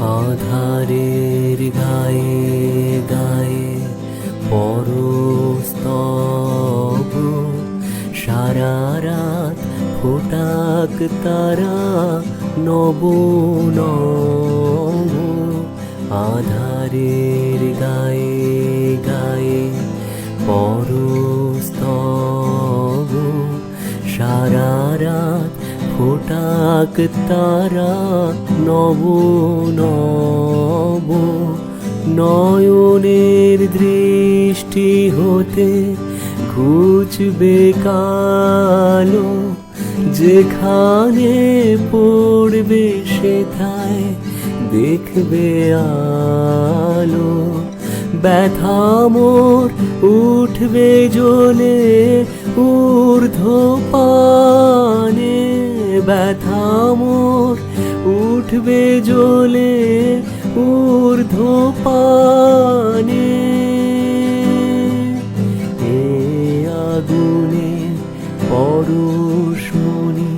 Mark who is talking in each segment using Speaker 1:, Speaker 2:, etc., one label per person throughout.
Speaker 1: আধারের গায়ে গায়ে পরস্তব সারা রাত ফোটাক তারা নব নব। আধারের গায়ে গায়ে পরস্তব সারা রাত ফোটাক তারা নব নব। নয়নের দৃষ্টি হতে খুঁজবে কালো, যেখানে পড়বে সেথায় দেখবে আলো। ব্যথা মোর উঠবে জ্বলে ব্যথা উঠবে জ্বলে ঊর্ধ্ব পানে এ আগুনে পরশমণি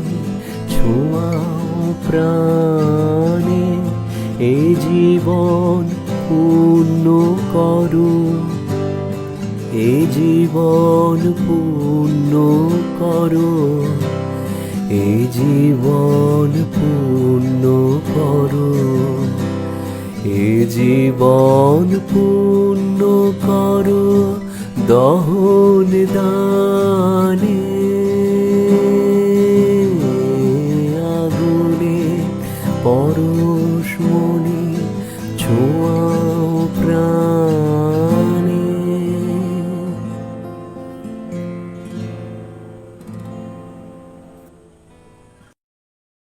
Speaker 1: ছোঁয়াও প্রাণে, এ জীবন পূর্ণ করো। এ জীবন পূর্ণ করো। এই জীবন পূর্ণ করো। এ জীবন পূর্ণ করো দহন দানে। আগুনে পরশ মনে